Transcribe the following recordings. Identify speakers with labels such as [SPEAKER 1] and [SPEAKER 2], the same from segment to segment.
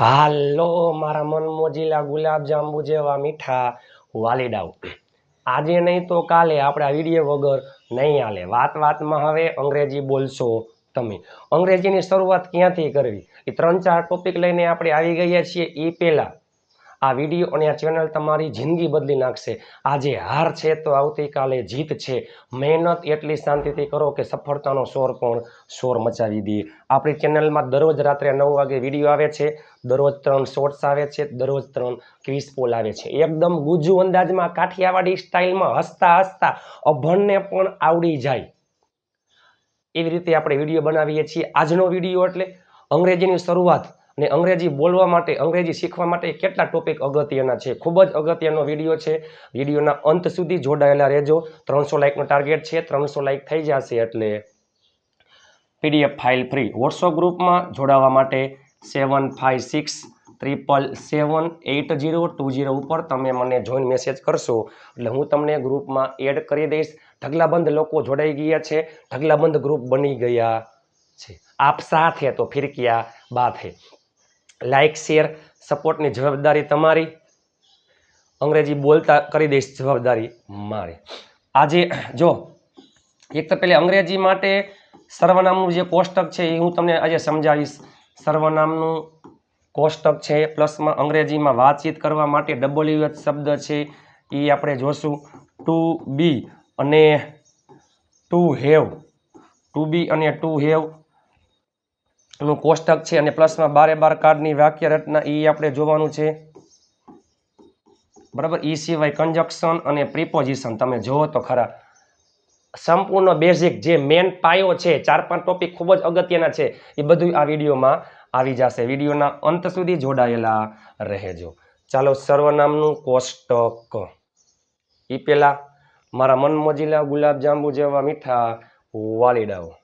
[SPEAKER 1] હાલો, મારા મન મોજીલા ગુલાબ જાંબુ જેવા મીઠા વાલીડાઓ. આજે નહીં તો કાલે આપણે વીડિયો વગર નહીં હાલે. વાત વાતમાં હવે અંગ્રેજી બોલશો તમે. અંગ્રેજીની શરૂઆત ક્યાંથી કરવી? એ ત્રણ ચાર ટોપિક લઈને આપણે આવી ગયા છીએ. એ પહેલાં આ વીડિયો અને આ ચેનલ તમારી જિંદગી બદલી નાખશે. આજે હાર છે તો આવતીકાલે જીત છે. મહેનત એટલી શાંતિથી કરો કે સફળતાનો શોર પણ શોર મચાવી દે. આપણી ચેનલમાં દરરોજ રાત્રે નવ વાગે વીડિયો આવે છે, દરરોજ ત્રણ શોર્ટ્સ આવે છે, દરરોજ ત્રણ ક્વિઝ પોલ આવે છે. એકદમ ગુજુ અંદાજમાં કાઠિયાવાડી સ્ટાઇલમાં હસતા હસતા અભણને પણ આવડી જાય. એવી રીતે આપણે વીડિયો બનાવીએ છીએ. આજનો વીડિયો એટલે અંગ્રેજીની શરૂઆત અને અંગ્રેજી બોલવા માટે, અંગ્રેજી શીખવા માટે કેટલા ટોપિક અગત્યના છે? ખૂબ જ અગત્યનો વીડિયો છે. વિડીયોના અંત સુધી જોડાયેલા રહેજો. ત્રણસો લાઇકનો ટાર્ગેટ છે. ત્રણસો લાઇક થઈ જશે એટલે પીડીએફ ફાઇલ ફ્રી વોટ્સઅપ ગ્રુપમાં જોડાવા માટે seven five six triple seven eight zero two zero ઉપર તમે મને જોઈન મેસેજ કરશો. એટલે હું તમને ગ્રુપમાં એડ કરી દઈશ. ઢગલાબંધ લોકો જોડાઈ ગયા છે. ઢગલાબંધ ગ્રુપ બની ગયા છે. આપ સાથે તો ફિર ક્યા બાત હે. લાઇક શેર સપોર્ટની જવાબદારી તમારી. અંગ્રેજી બોલતા કરી દઈશ જવાબદારી મારી. આજે જો, એક તો પહેલાં અંગ્રેજી માટે સર્વનામનું જે કોષ્ટક છે એ હું તમને આજે સમજાવીશ. સર્વનામનું કોષ્ટક છે, પ્લસમાં અંગ્રેજીમાં વાતચીત કરવા માટે ડબલ્યુએચ શબ્દ છે, એ આપણે જોશું. ટુ બી અને ટુ હેવ ટુ બી અને ટુ હેવ નું કોષ્ટક છે અને પ્લસમાં બારે બાર કાર્ડની વાક્ય રચના એ આપણે જોવાનું છે. બરાબર? એ સિવાય કન્જક્શન અને પ્રિપોઝિશન તમે જુઓ તો ખરા. સંપૂર્ણ બેઝિક જે મેન પાયો છે, ચાર પાંચ ટોપિક ખૂબ જ અગત્યના છે, એ બધું આ વિડીયોમાં આવી જશે. વિડીયોના અંત સુધી જોડાયેલા રહેજો. ચાલો, સર્વનામનું કોષ્ટક. એ પહેલાં મારા મન મોજીલા ગુલાબ જેવા મીઠા વાલીડાઓ.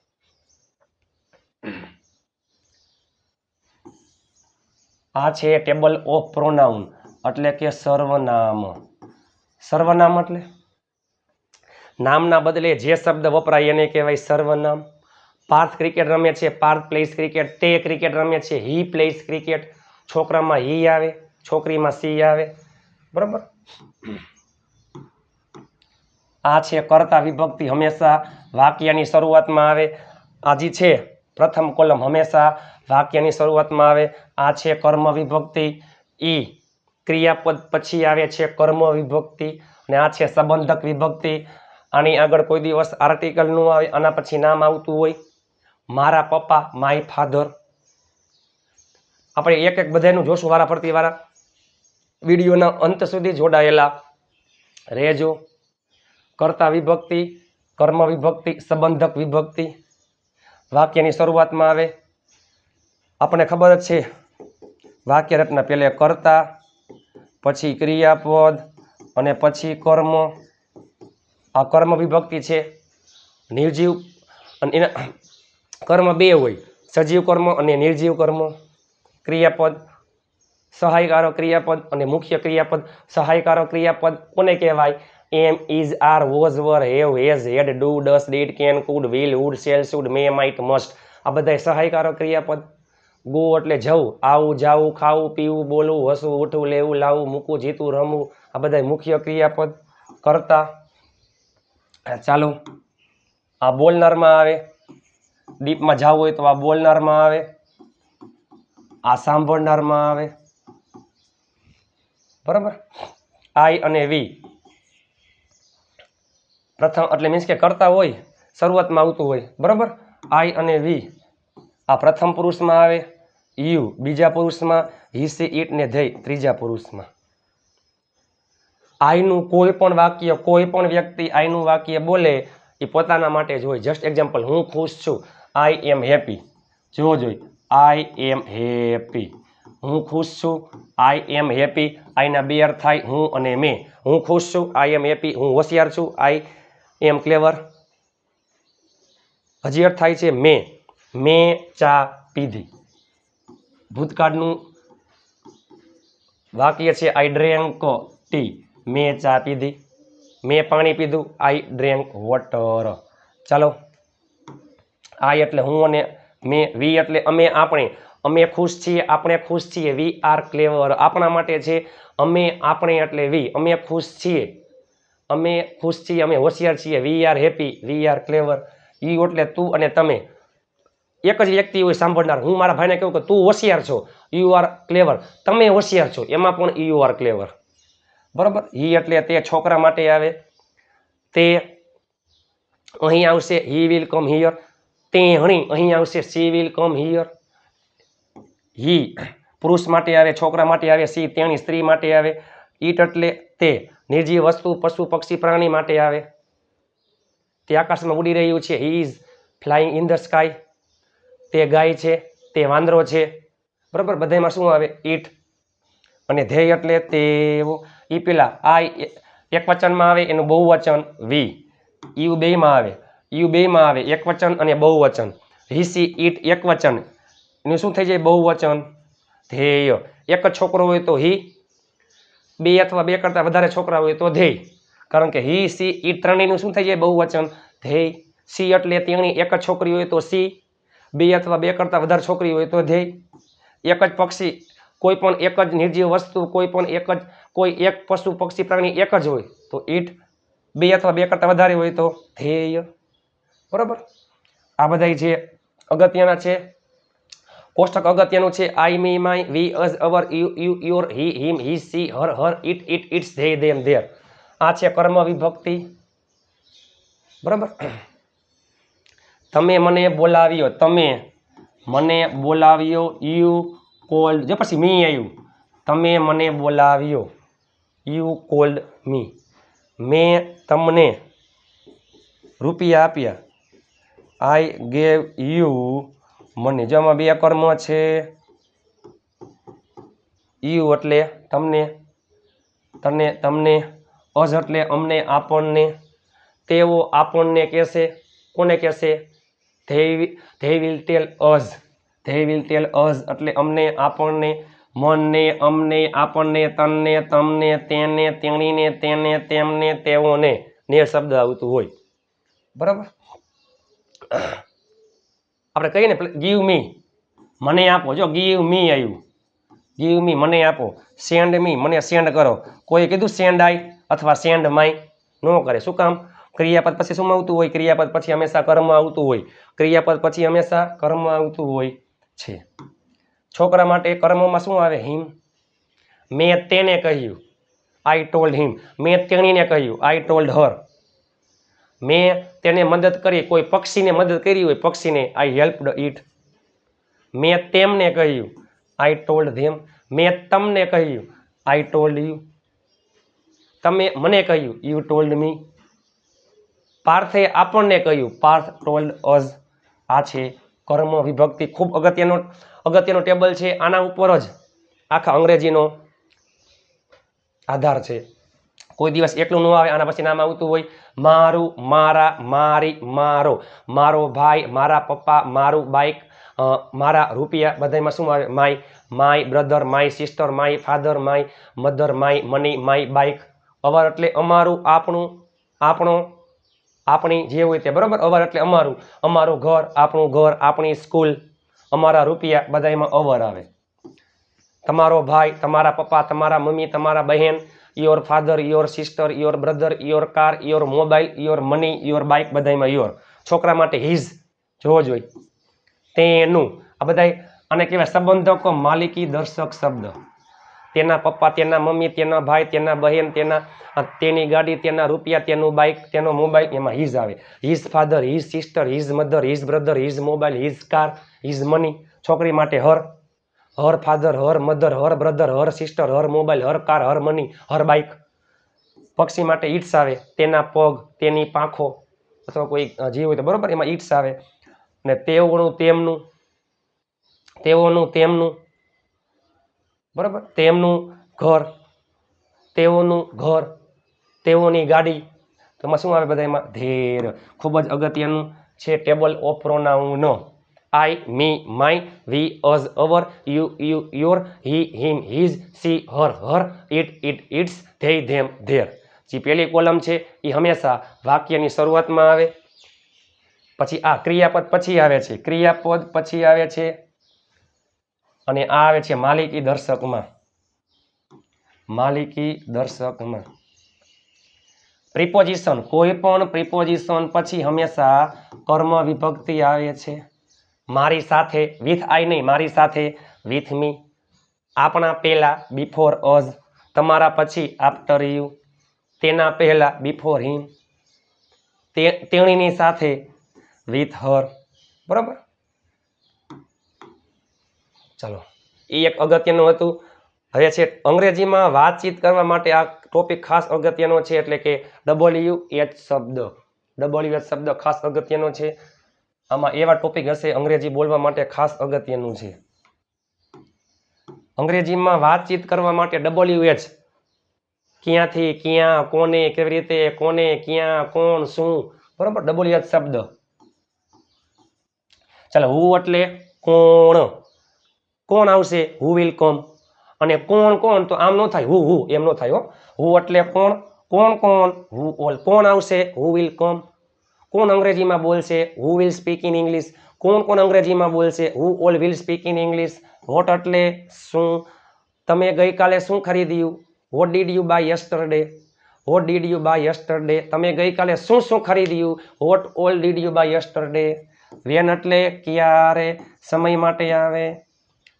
[SPEAKER 1] આ છે ટેબલ ઓફ પ્રોનાઉન, એટલે કે સર્વનામ. સર્વનામ એટલે? નામના બદલે જે શબ્દ વપરાય એને કહેવાય સર્વનામ. પાર્થ ક્રિકેટ રમે છે પાર્થ પ્લેસ ક્રિકેટ તે ક્રિકેટ રમે છે હી પ્લેસ ક્રિકેટ છોકરામાં હી આવે, છોકરીમાં સી આવે. બરાબર? આ છે કરતા વિભક્તિ હંમેશા વાક્યની શરૂઆતમાં આવે. આજી છે પ્રથમ કોલમ હંમેશા વાક્યની શરૂઆતમાં આવે, આ છે કર્મ વિભક્તિ ઈ ક્રિયાપદ પછી આવે છે કર્મ વિભક્તિ અને આ છે સંબંધક વિભક્તિ. આની આગળ કોઈ દિવસ આર્ટિકલનું આવે, આના પછી નામ આવતું હોય. મારા પપ્પા માય ફાધર આપણે એક એક બધાનું જોશું વારા ફરતી વારા વિડીયોના અંત સુધી જોડાયેલા રહેજો. કર્તા વિભક્તિ કર્મ વિભક્તિ સંબંધક વિભક્તિ. વાક્યની શરૂઆતમાં આવે. આપણને ખબર જ છે, વાક્ય રચના પહેલે કર્તા, પછી ક્રિયાપદ અને પછી કર્મ. આ કર્મ વિભક્તિ છે. નિર્જીવ અને એના કર્મ બે હોય. સજીવ કર્મ અને નિર્જીવ કર્મ. ક્રિયાપદ સહાયકારો ક્રિયાપદ અને મુખ્ય ક્રિયાપદ. સહાયકારો ક્રિયાપદ કોને કહેવાય? Am is are was were have has had do does did can could will would shall should may might must આ બધા સહાયકારો ક્રિયાપદ. ગો એટલે જવું, આવું, જાવું, ખાવું, પીવું, બોલવું, હસવું, ઉઠવું, લેવું, લાવવું, મૂકવું જીતવું રમવું, આ બધા મુખ્ય ક્રિયાપદ કરતા. ચાલો, આ બોલનારમાં આવે. ડીપમાં જવું હોય તો આ બોલનારમાં આવે. આ સાંભળનારમાં આવે. બરાબર? આઈ અને વી પ્રથમ એટલે મીન્સ કે કરતા હોય, શરૂઆતમાં આવતું હોય. બરાબર? આઈ અને વી. આ પ્રથમ પુરુષમાં આવે, યુ. બીજા પુરુષમાં હિસી ઈટ ને ધ્યેય ત્રીજા પુરુષમાં. આઈનું કોઈ પણ વાક્ય, કોઈ પણ વ્યક્તિ આઈનું વાક્ય બોલે એ પોતાના માટે જ હોય. જસ્ટ એક્ઝામ્પલ હું ખુશ છું. આઈ એમ હેપી જો જોઈ. આઈ એમ હેપી હું ખુશ છું. આઈ એમ હેપી આઈના બે અર્થ થાય, હું અને મેં. હું ખુશ છું. આઈ એમ હેપી હું હોશિયાર છું. આઈ એમ ક્લેવર હજી અર્થ થાય છે મેં. મેં ચા પીધી. ભૂતકાળનું વાક્ય છે આઈ ડ્રેન્ક ટી મેં ચા પીધી. મેં પાણી પીધું. આઈ ડ્રેન્ક વોટર ચાલો. આઈ એટલે હું અને મેં. વી એટલે અમે, આપણે. અમે ખુશ છીએ, આપણે ખુશ છીએ. વી આર ક્લેવર આપણા માટે છે, અમે, આપણે એટલે વી અમે ખુશ છીએ. અમે ખુશ છીએ, અમે હોશિયાર છીએ. We are happy we are clever ઈ એટલે તું અને તમે. એક જ વ્યક્તિ હોય સાંભળનાર. હું મારા ભાઈને કહું કે તું હોશિયાર છો. યુ આર ક્લેવર તમે હોશિયાર છો. એમાં પણ યુ આર ક્લેવર બરાબર? હી એટલે તે છોકરા માટે આવે. તે અહીં આવશે. હી વિલ કમ હિયર તે હણી અહીં આવશે. She will come here he પુરુષ માટે આવે, છોકરા માટે આવે. સી તેણી સ્ત્રી માટે આવે. ઈટ એટલે તે નિર્જીવ વસ્તુ પશુ, પક્ષી, પ્રાણી માટે આવે. તે આકાશમાં ઉડી રહ્યું છે. He is flying in the sky તે ગાય છે, તે વાંદરો છે. બરાબર? બધામાં શું આવે? ઈટ. અને ધ્યેય એટલે તે ઈ પેલા આ એક વચનમાં આવે, એનું બહુવચન વી યુ બેમાં આવે. યુ બેમાં આવે એક વચન અને બહુવચન. હિસી ઈટ એક વચન એનું શું થઈ જાય? બહુવચન. ધ્યેય. એક છોકરો હોય તો હી બે અથવા બે કરતાં વધારે છોકરા હોય તો ધ્યેય કારણ કે હી, સી, ઈ ત્રણેયનું શું થઈ જાય? બહુવચન. ધ્યેય સી એટલે તેણી એક જ છોકરી હોય તો સી. બે અથવા બે કરતાં વધારે છોકરી હોય તો ધ્યેય એક જ પક્ષી, કોઈ પણ એક જ નિર્જીવ વસ્તુ, કોઈ પણ એક જ, કોઈ એક પશુ, પક્ષી, પ્રાણી એક જ હોય તો ઈટ બે અથવા બે કરતાં વધારે હોય તો ધ્યેય બરાબર? આ બધા જે અગત્યના છે કોષ્ટક અગત્યનું છે. I me my we us our you you your he him he she her her it it its they them their આ છે કર્મ વિભક્તિ. બરાબર? તમે મને બોલાવ્યો, તમે મને બોલાવ્યો યુ કોલ્ડ જો પછી મી આવ્યું, તમે મને બોલાવ્યો યુ કોલ્ડ મી મેં તમને રૂપિયા આપ્યા. આઈ ગેવ યુ મને જો બે કર્મ છે. યુ એટલે તમને, તને, તમને, અજ એટલે અમને, આપણને. તેઓ આપણને કહેશે, કોને કહેશે? They will tell us they will tell us એટલે અમને, આપણને, મનને, અમને, આપણને, તનને, તમને, તેને, તેણીને, તેને, તેમને, તેઓને. ને શબ્દ આવતું હોય. બરાબર? આપણે કહીએ ને ગીવ મી મને આપો. જો ગીવ મી આવ્યું ગીવ મી મને આપો. સેન્ડ મી મને સેન્ડ કરો. કોઈ કીધું સેન્ડ આઈ અથવા સેન્ડ માય ન કરે. શું કામ? ક્રિયાપદ પછી શું આવતું હોય? ક્રિયાપદ પછી હંમેશા કર્મ આવતું હોય. ક્રિયાપદ પછી હંમેશા કર્મ આવતું હોય છે. છોકરા માટે કર્મમાં શું આવે? હિમ. મેં તેને કહ્યું. આઈ ટોલ્ડ હિમ મેં તેણીને કહ્યું. આઈ ટોલ્ડ હર મેં તેને મદદ કરી, કોઈ પક્ષીને મદદ કરી હોય, પક્ષીને આઈ હેલ્પડ ઇટ મેં તેમને કહ્યું આઈ ટોલ્ડ ધેમ મેં તમને કહ્યું આઈ ટોલ્ડ યુ તમે મને કહ્યું યુ ટોલ્ડ મી પાર્થે આપણને કહ્યું, પાર્થ ટોલ્ડ અઝ આ છે કર્મ વિભક્તિ. ખૂબ અગત્યનો અગત્યનો ટેબલ છે. આના ઉપર જ આખા અંગ્રેજીનો આધાર છે. કોઈ દિવસ એકલું ન આવે, આના પછી નામ આવતું હોય, મારું, મારા, મારી, મારો. મારો ભાઈ, મારા પપ્પા, મારું બાઇક મારા રૂપિયા, બધામાં શું આવે? My my brother, my sister, my father, my mother, my money, my bike our એટલે અમારું, આપણું, આપણો, આપણી જે હોય તે, બરાબર? અવર એટલે અમારું. અમારું ઘર, આપણું ઘર, આપણી સ્કૂલ, અમારા રૂપિયા બધામાં અવર આવે. તમારો ભાઈ, તમારા પપ્પા, તમારા મમ્મી, તમારા બહેન your father your sister your brother your car your mobile your money your bike બધામાં યોર છોકરા માટે હિઝ જોવો જોઈએ તેનું. આ બધા અને કહેવાય સંબંધકો માલિકી દર્શક શબ્દ. તેના પપ્પા, તેના મમ્મી, તેના ભાઈ, તેના બહેન, તેના તેની ગાડી, તેના રૂપિયા, તેનું બાઇક તેનો મોબાઈલ એમાં હિઝ આવે. His father his sister his mother his brother his mobile his car his money છોકરી માટે her her father, her mother, her brother, her sister, her mobile, her car, her money, her bike પક્ષી માટે its આવે, તેના પગ, તેની પાંખો, અથવા કોઈ જીવ હોય તો, બરાબર? એમાં ઈટ્સ આવે. ને તેઓનું તેમનું તેઓનું તેમનું, બરાબર? તેમનું ઘર તેઓનું ઘર તેઓની ગાડી. તો એમાં શું આવે બધા એમાં ધેર. ખૂબ જ અગત્યનું છે table of pronoun I me my we us our you you your he him his she her her it it its they them their જે પહેલી કોલમ છે એ હંમેશા વાક્યની શરૂઆતમાં આવે. પછી આ ક્રિયાપદ પછી આવે છે. ક્રિયાપદ પછી આવે છે અને આ આવે છે માલિકી દર્શકમાં. માલિકી દર્શકમાં. પ્રિપોઝિશન કોઈ પણ પ્રિપોઝિશન પછી હંમેશા કર્મ વિભક્તિ આવે છે. મારી સાથે વિથ આઈ નહીં, મારી સાથે વિથ મી આપણા પહેલાં બિફોર અઝ તમારા પછી આફ્ટર યુ તેના પહેલાં બિફોર હિમ તે, તેણીની સાથે વિથ હર બરાબર? ચાલો. એ એક અગત્યનું હતું. હવે છે, અંગ્રેજીમાં વાતચીત કરવા માટે આ ટોપિક ખાસ અગત્યનો છે, એટલે કે ડબલ્યુ એચ શબ્દ. ડબલ્યુ એચ શબ્દ ખાસ અગત્યનો છે. આમાં એવા ટોપિક હશે અંગ્રેજી બોલવા માટે ખાસ અગત્યનું છે. અંગ્રેજીમાં વાતચીત કરવા માટે ડબલ્યુ એચ ક્યાંથી, ક્યાં, કોને, કેવી રીતે, કોને, ક્યાં, કોણ, શું, બરાબર? ડબલ્યુ એચ શબ્દ. ચાલો, હું એટલે કોણ. કોણ આવશે? હુ વિલ કોમ અને કોણ કોણ, તો આમ ન થાય. હુ હુ એમ ન થાય હો. હુ એટલે કોણ કોણ કોણ હુ ઓલ કોણ આવશે? હુ વિલ કમ કોણ અંગ્રેજીમાં બોલશે? Who will speak in English કોણ કોણ અંગ્રેજીમાં બોલશે? Who all will speak in English what એટલે શું? તમે ગઈકાલે શું ખરીદ્યું? What did you buy yesterday what did you buy yesterday તમે ગઈકાલે શું શું ખરીદ્યું? What all did you buy yesterday when એટલે ક્યારે સમય માટે આવે?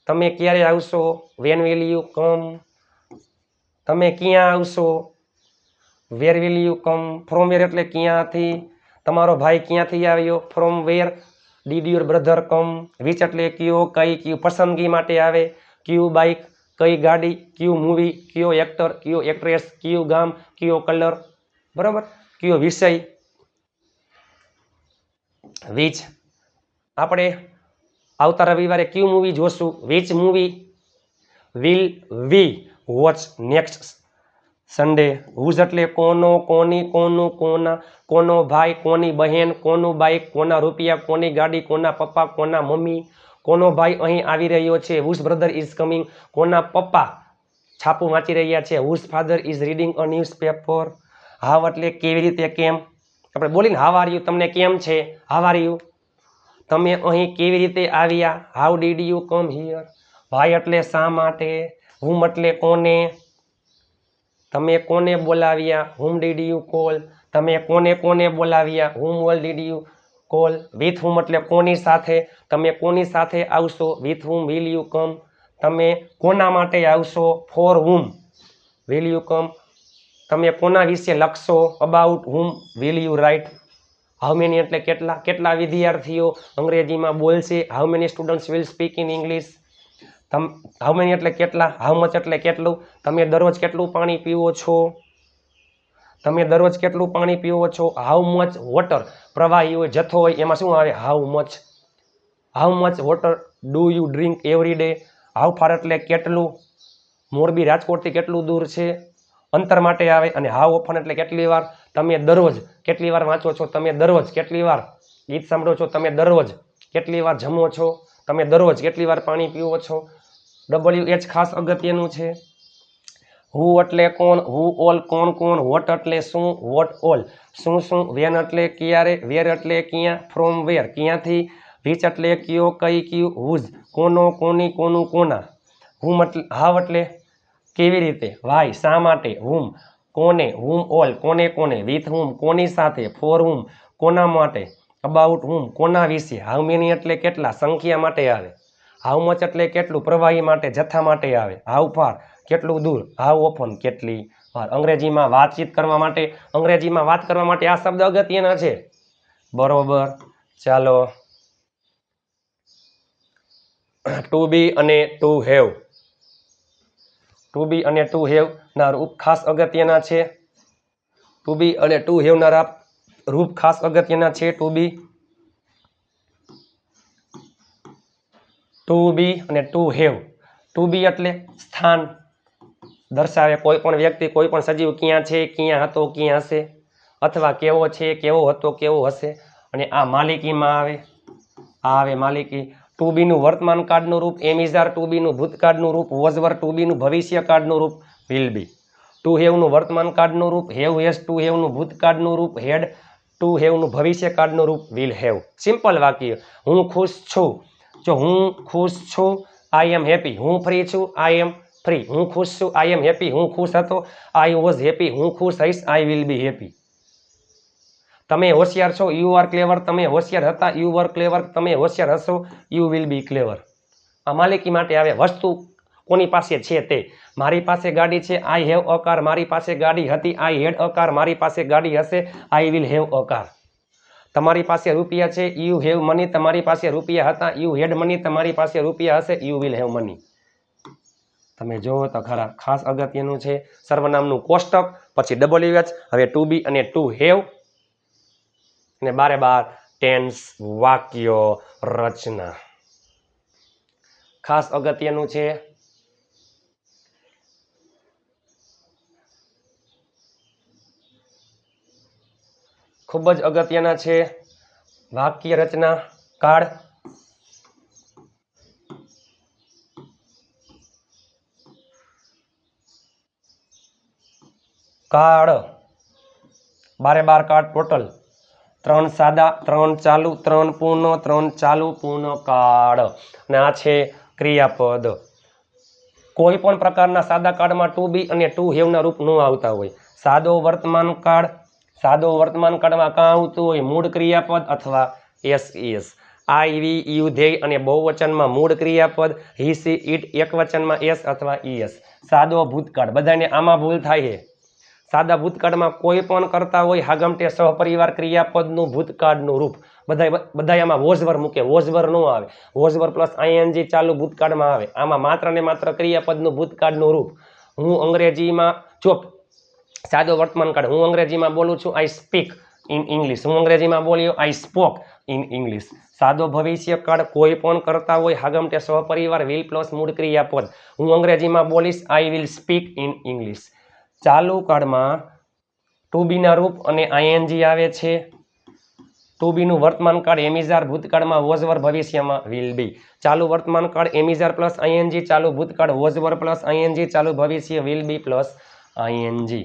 [SPEAKER 1] તમે ક્યારે આવશો? વેન વિલ યુ કમ તમે ક્યાં આવશો? Where will you come from where એટલે ક્યાંથી? તમારો ભાઈ ક્યાંથી આવ્યો? From where did your brother come which એટલે કયો, કઈ, કયું પસંદગી માટે આવે? કયું બાઇક કઈ ગાડી, કયું મૂવી કયો એક્ટર કયો એક્ટ્રેસ કયું ગામ, કયો કલર બરાબર? કયો વિષય? વિચ આપણે આવતા રવિવારે કયું મૂવી જોશું? Which movie will we watch next Sunday whose એટલે કોનો, કોની, કોનું, કોના, કોનો ભાઈ, કોની બહેન, કોનું બાઈક, કોના રૂપિયા, કોની ગાડી, કોના પપ્પા, કોના મમ્મી, કોનો ભાઈ અહીં આવી રહ્યો છે. હુઝ બ્રધર ઇઝ કમિંગ કોના પપ્પા છાપું વાંચી રહ્યા છે. Whose father is reading a newspaper how એટલે કેવી રીતે, કેમ? આપણે બોલીને હાવ યુ તમને કેમ છે? હાવ યુ તમે અહીં કેવી રીતે આવ્યા? How did you come here ભાઈ એટલે શા માટે? હુમ એટલે કોને? તમે કોને બોલાવ્યા? હુમ ડીડ યુ કોલ તમે કોને કોને બોલાવ્યા? Whom all did you call with whom એટલે કોની સાથે? તમે કોની સાથે આવશો? With whom will you come તમે કોના માટે આવશો? For whom will you come તમે કોના વિશે લખશો? About whom will you write how many એટલે કેટલા કેટલા વિદ્યાર્થીઓ અંગ્રેજીમાં બોલશે? How many students will speak in English તમ હાઉ મેની એટલે કેટલા? હાઉ મચ એટલે કેટલું? તમે દરરોજ કેટલું પાણી પીવો છો? તમે દરરોજ કેટલું પાણી પીવો છો? હાઉ મચ વોટર પ્રવાહી હોય, જથ્થો હોય, એમાં શું આવે? How much how much water do you drink every day how far એટલે કેટલું? મોરબી રાજકોટથી કેટલું દૂર છે? અંતર માટે આવે અને હાઉ ઓફન એટલે કેટલી વાર? તમે દરરોજ કેટલી વાર વાંચો છો? તમે દરરોજ કેટલી વાર ગીત સાંભળો છો? તમે દરરોજ કેટલી વાર જમો છો? તમે દરરોજ કેટલી વાર પાણી પીવો છો? ડબલ્યુ એચ ખાસ અગત્યનું છે. હુ એટલે કોણ? હુ ઓલ કોણ કોણ? વોટ એટલે શું? વોટ ઓલ શું શું? વેન એટલે ક્યારે? વેર એટલે ક્યાં? ફ્રોમ વેર ક્યાંથી? વિચ એટલે કયો? કઈ કયું? હુઝ કોનો? કોની? કોનું? કોના? હુમ એટલે હાવ એટલે કેવી રીતે? વાય શા માટે? હુમ કોને? હુમ ઓલ કોને? કોને? વિથ હુમ કોની સાથે? ફોર હુમ કોના માટે? અબાઉટ હુમ કોના વિશે? હાઉ મેની એટલે કેટલા? સંખ્યા માટે આવે. હાઉ મચ એટલે કેટલું? પ્રવાહી માટે, જથ્થા માટે આવે. How far? કેટલું દૂર? હાઉ ઓફન કેટલી વાર? અંગ્રેજીમાં વાતચીત કરવા માટે, અંગ્રેજીમાં વાત કરવા માટે આ શબ્દ અગત્યના છે. બરોબર. ચાલો. ટુ બી અને ટુ હેવ ટુ બી અને ટુ હેવ ના ખાસ અગત્યના છે. ટુ બી અને ટુ હેવ ના રાપ ખાસ અગત્યના છે ટુ બી. ટુ બી અને ટુ હેવ. ટુ બી એટલે સ્થાન દર્શાવે કોઈ પણ વ્યક્તિ, કોઈ પણ સજીવ ક્યાં છે, ક્યાં હતો, ક્યાં હશે, અથવા કેવો છે, કેવો હતો, કેવો હશે, અને આ માલિકીમાં આવે. આવે માલિકી. ટુ બીનું વર્તમાન કાર્ડનું રૂપ, એમિઝાર ટુ બીનું ભૂતકાળનું રૂપ, વોઝવર ટુ બીનું ભવિષ્ય કાર્ડનું રૂપ, વિલ બી. ટુ હેવનું વર્તમાન કાર્ડનું રૂપ, હેવ હેસ ટુ હેવનું ભૂતકાળનું રૂપ, હેડ ટુ હેવનું ભવિષ્ય કાળનું રૂપ વિલ હેવ સિમ્પલ વાક્ય. હું ખુશ છું. જો હું ખુશ છું આઈ એમ હેપી હું ફ્રી છું આઈ એમ ફ્રી હું ખુશ છું આઈ એમ હેપી હું ખુશ હતો આઈ વોઝ હેપી હું ખુશ હઈશ આઈ વિલ બી હેપી તમે હોશિયાર છો યુ આર ક્લેવર તમે હોશિયાર હતા યુ વર ક્લેવર તમે હોશિયાર હશો યુ વિલ બી ક્લેવર આ માલિકી માટે આવે વસ્તુ કોની પાસે છે તે? મારી પાસે ગાડી છે આઈ હેવ અ કાર મારી પાસે ગાડી હતી આઈ હેડ અ કાર મારી પાસે ગાડી હશે I will have a car તમારી પાસે રૂપિયા છે યુ હેવ મની તમારી પાસે રૂપિયા હતા યુ હેડ મની તમારી પાસે રૂપિયા હશે યુ વિલ હેવ મની તમે જુઓ તો ખરા, ખાસ અગત્યનું છે, સર્વનામનું કોષ્ટક, પછી ડબલ્યુ એચ હવે ટુ બી અને ટુ હેવ અને બારે બાર ટેન્સ વાક્ય, રચના. ખાસ અગત્યનું છે ખૂબ જ અગત્યના છે. વાક્ય રચના કાળ. કાળ. બારે બાર કાર્ડ ટોટલ. ત્રણ સાદા, ત્રણ ચાલુ, ત્રણ પૂર્ણ, ત્રણ ચાલુ, પૂર્ણ કાળ. અને આ છે ક્રિયાપદ. કોઈ પણ પ્રકારના સાદા કાળમાં ટુ બી અને ટુ હેવના રૂપ ન આવતા હોય. સાદો વર્તમાન કાળ સાદો વર્તમાન કાળમાં આવતું હોય મૂળ ક્રિયાપદ અથવા S S. I we you they અને બહુવચનમાં મૂળ ક્રિયાપદ, હી, સી ઇટ એકવચનમાં એસ અથવા ઈએસ સાદો ભૂતકાળ. બધાને આમાં ભૂલ થાય છે. સાદા ભૂતકાળમાં કોઈ પણ કરતા હોય હાગમટે સહપરિવાર ક્રિયાપદનું ભૂતકાળનું રૂપ. બધા બધા આમાં વોઝવર મૂકે. વોઝવર ન આવે. વોઝવર પ્લસ આઈએનજી ચાલુ ભૂતકાળમાં આવે. આમાં માત્ર ને માત્ર ક્રિયાપદનું ભૂતકાળનું રૂપ. હું અંગ્રેજીમાં, જો સાદો વર્તમાન કાળ. હું અંગ્રેજીમાં બોલું છું આઈ સ્પીક ઇન ઇંગ્લિશ હું અંગ્રેજીમાં બોલ્યો આઈ સ્પોક ઇન ઇંગ્લિશ સાદો ભવિષ્ય કાળ કોઈ પણ કરતા હોય હાગમટે સહપરિવાર વિલ પ્લસ મૂળ ક્રિયાપદ. હું અંગ્રેજીમાં બોલીશ I will speak in English ચાલુ કાળમાં ટુ બીના રૂપ અને આઈએનજી આવે છે. ટુ બીનું વર્તમાન કાળ એમિઝાર ભૂતકાળમાં વોઝવર ભવિષ્યમાં વિલ બી ચાલુ વર્તમાન કાળ એમિઝાર પ્લસ આઈએનજી ચાલુ ભૂતકાળ વોઝવર પ્લસ આઈએનજી ચાલુ ભવિષ્ય વિલ બી પ્લસ આઈએનજી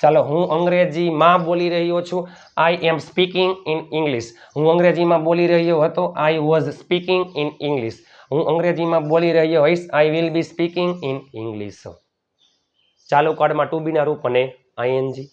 [SPEAKER 1] ચાલો, હું અંગ્રેજીમાં બોલી રહ્યો છું. I am speaking in English હું અંગ્રેજીમાં બોલી રહ્યો હતો. I was speaking in English હું અંગ્રેજીમાં બોલી રહ્યો હોઈશ. I will be speaking in English ચાલુ, કાર્ડમાં ટુ બીના રૂપ અને આઈએનજી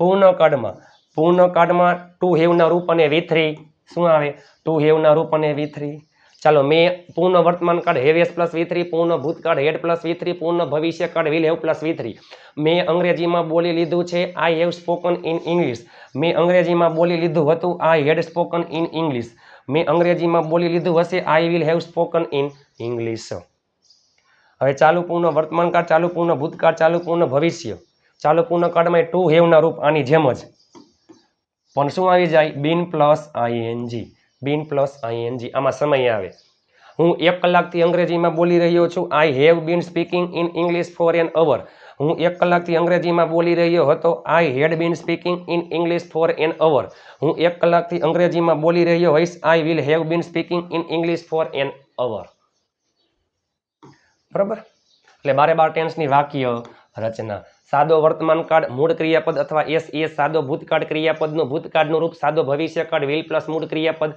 [SPEAKER 1] પૂર્ણ કાર્ડમાં. પૂર્ણ કાર્ડમાં ટુ હેવના રૂપ અને વી થ્રી શું આવે? ટુ હેવના રૂપ અને વી થ્રી ચાલો, મેં પૂર્ણ વર્તમાન કાર્ડ હેવેસ પ્લસ વી થ્રી, પૂર્ણ ભૂતકાળ હેડ પ્લસ વી થ્રી, પૂર્ણ ભવિષ્ય card will have plus V three. મેં અંગ્રેજીમાં બોલી લીધું છે I have spoken in English મેં અંગ્રેજીમાં બોલી લીધું હતું I had spoken in English મેં અંગ્રેજીમાં બોલી લીધું હશે I will have spoken in English હવે ચાલુ પૂર્ણ વર્તમાન કાળ ચાલુ પૂર્ણ ભૂતકાળ ચાલુ પૂર્ણ ભવિષ્ય. ચાલુ પૂર્ણ કાળમાં ટુ હેવના રૂપ, આની જેમ જ. પણ શું આવી જાય? Been plus I N G been plus I N G આમાં સમય આવે. હું એક કલાકથી અંગ્રેજીમાં બોલી રહ્યો છું. I have been speaking in English for an hour હું એક કલાકથી અંગ્રેજીમાં બોલી રહ્યો હતો. I had been speaking in English for an hour હું એક કલાકથી અંગ્રેજીમાં બોલી રહ્યો હોઈશ. I will have been speaking in English for an hour બરાબર? એટલે બારે બાર ટેન્સની વાક્ય, રચના. સાદો વર્તમાન કાળ મૂળ ક્રિયાપદ અથવા એસ એ સાદો ભૂતકાળ ક્રિયાપદનું ભૂતકાળનું રૂપ, સાદો ભવિષ્યકાળ વિલ પ્લસ મૂળ ક્રિયાપદ,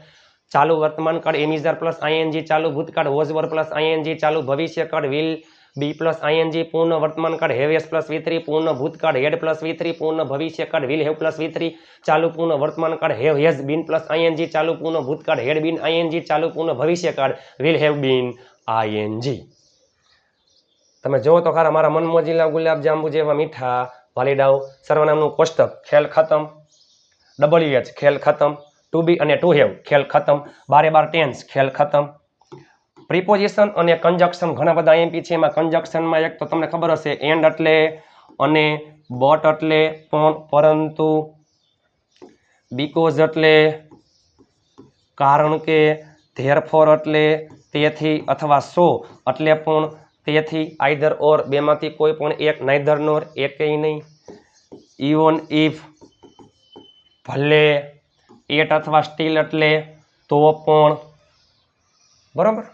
[SPEAKER 1] ચાલુ વર્તમાન કાળ એમિઝાર પ્લસ આઈએનજી ચાલુ ભૂતકાળ was were plus I N G ચાલુ ભવિષ્યકાળ will be plus I N G પૂર્ણ વર્તમાન કાળ હેવેસ પ્લસ વી થ્રી પૂર્ણ ભૂતકાળ હેડ પ્લસ વી થ્રી પૂર્ણ ભવિષ્યકાળ will have plus V three ચાલુ પૂર્ણ વર્તમાન કાળ have has been plus ING ચાલુ પૂર્ણ ભૂતકાળ had been I N G ચાલુ પૂર્ણ ભવિષ્યકાળ will have been I N G તમે જુઓ તો ખરા મારા મનમોજીલા ગુલાબ જાંબુ જેવા મીઠા, વાલીડાઓ, સર્વનામનું કોષ્ટક, ખેલ ખતમ. ડબલ્યુ એચ ખેલ ખતમ. ટુ બી અને ટુ હેવ ખેલ ખતમ. બારે બાર ટેન્સ ખેલ ખતમ. પ્રિપોઝિશન અને કન્જક્શન ઘણા બધા એમપી છે. એમાં કન્જક્શનમાં એક તો તમને ખબર હશે એન્ડ એટલે અને બટ એટલે પણ, પરંતુ બીકોઝ એટલે કારણ કે ધેરફોર એટલે તેથી અથવા સો એટલે પણ તેથી આઈધર ઓર બેમાંથી કોઈ પણ એક નાઈધર નોર એકેય નહીં. ઇવન ઇફ ભલે એટ અથવા સ્ટીલ એટલે તો પણ. બરાબર?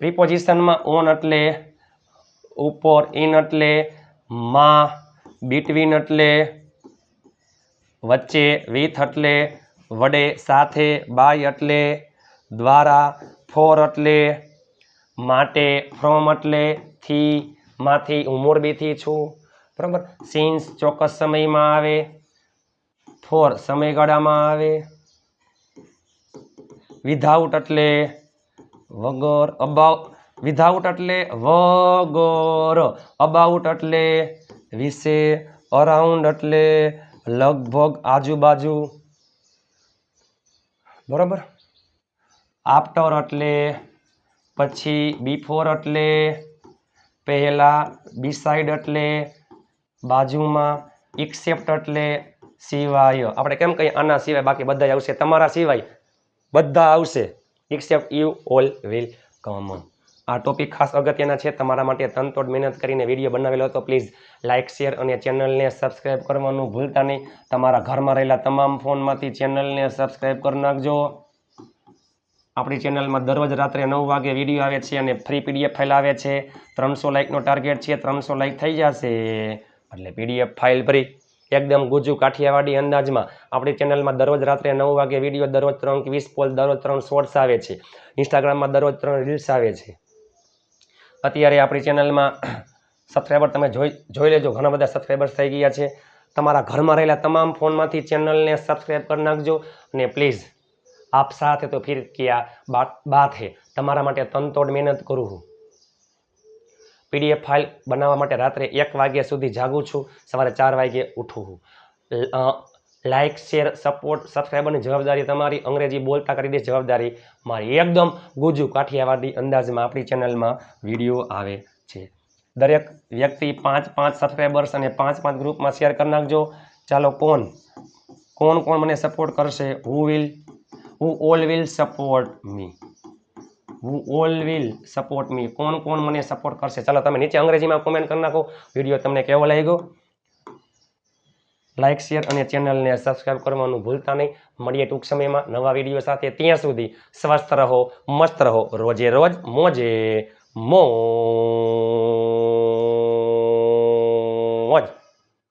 [SPEAKER 1] પ્રિપોઝિશનમાં ઓન એટલે ઉપર ઇન એટલે માં બિટવીન એટલે વચ્ચે વિથ એટલે વડે, સાથે બાય એટલે, દ્વારા ફોર એટલે માટે ફ્રોમ એટલે થી, માંથી હું છું. બરાબર? સિન્સ ચોક્કસ સમયમાં આવે. ફોર સમયગાળામાં આવે. વિધાઉટ એટલે વગર અબાઉ વિધાઉટ એટલે વગર અબાઉટ એટલે વિશે અરાઉન્ડ એટલે લગભગ આજુબાજુ. બરાબર? આફ્ટર એટલે પછી બિફોર એટલે પહેલાં બિસાઇડ એટલે બાજુમાં એક્સેપ્ટ એટલે સિવાય. આપણે કેમ કહીએ આના સિવાય બાકી બધા આવશે? તમારા સિવાય બધા આવશે. Except you all will come આ ટોપિક ખાસ અગત્યના છે. તમારા માટે તનતોડ મહેનત કરીને વીડિયો બનાવેલો હતો. પ્લીઝ લાઇક શેર અને ચેનલને સબસ્ક્રાઈબ કરવાનું ભૂલતા નહીં. તમારા ઘરમાં રહેલા તમામ ફોનમાંથી ચેનલને સબસ્ક્રાઈબ કરી નાખજો. આપણી ચેનલમાં દરરોજ રાત્રે નવ વાગે વીડિયો આવે છે અને ફ્રી પીડીએફ ફાઇલ આવે છે. ત્રણસો લાઇકનો ટાર્ગેટ છે, ત્રણસો લાઇક થઈ જશે. એટલે પીડીએફ ફાઇલ ફ્રી એકદમ ગુજુ કાઠિયાવાડી અંદાજમાં આપણી ચેનલમાં દરરોજ રાત્રે નવ વાગે વીડિયો, દરરોજ ત્રણ વીસ પોલ, દરરોજ ત્રણ શોર્ટ્સ આવે છે. ઇન્સ્ટાગ્રામમાં દરરોજ ત્રણ રીલ્સ આવે છે. અત્યારે આપણી ચેનલમાં સબસ્ક્રાઈબર તમે જોઈ જોઈ લેજો, ઘણા બધા સબસ્ક્રાઈબર્સ થઈ ગયા છે. તમારા ઘરમાં રહેલા તમામ ફોનમાંથી ચેનલને સબસ્ક્રાઈબ કરી નાખજો અને પ્લીઝ આપ સાથે તો ફિર ક્યા બાત હે. તમારા માટે તનતોડ મહેનત કરું હું. પીડીએફ ફાઇલ બનાવવા માટે રાત્રે એક વાગ્યા સુધી જાગું છું. સવારે ચાર વાગ્યે ઉઠું હું. લાઇક શેર, સપોર્ટ સબસ્ક્રાઈબરની જવાબદારી તમારી અંગ્રેજી બોલતા કરી દે જવાબદારી મારી. એકદમ ગુજુ કાઠિયાવાડી અંદાજમાં આપણી ચેનલમાં વીડિયો આવે છે. દરેક વ્યક્તિ પાંચ પાંચ સબસ્ક્રાઈબર્સ અને પાંચ પાંચ ગ્રુપમાં શેર કરી નાખજો. ચાલો કોણ કોણ કોણ મને સપોર્ટ કરશે? Who will who all will support me who all will support me કોણ કોણ મને સપોર્ટ કરશે? ચાલો તમે નીચે અંગ્રેજીમાં કોમેન્ટ કરી નાખો. વીડિયો તમને કેવો લાગ્યો? લાઇક શેર અને ચેનલને સબસ્ક્રાઈબ કરવાનું ભૂલતા નહીં. મળીએ ટૂંક સમયમાં નવા વીડિયો સાથે. ત્યાં સુધી સ્વસ્થ રહો, મસ્ત રહો. રોજે રોજ મોજે મોજ.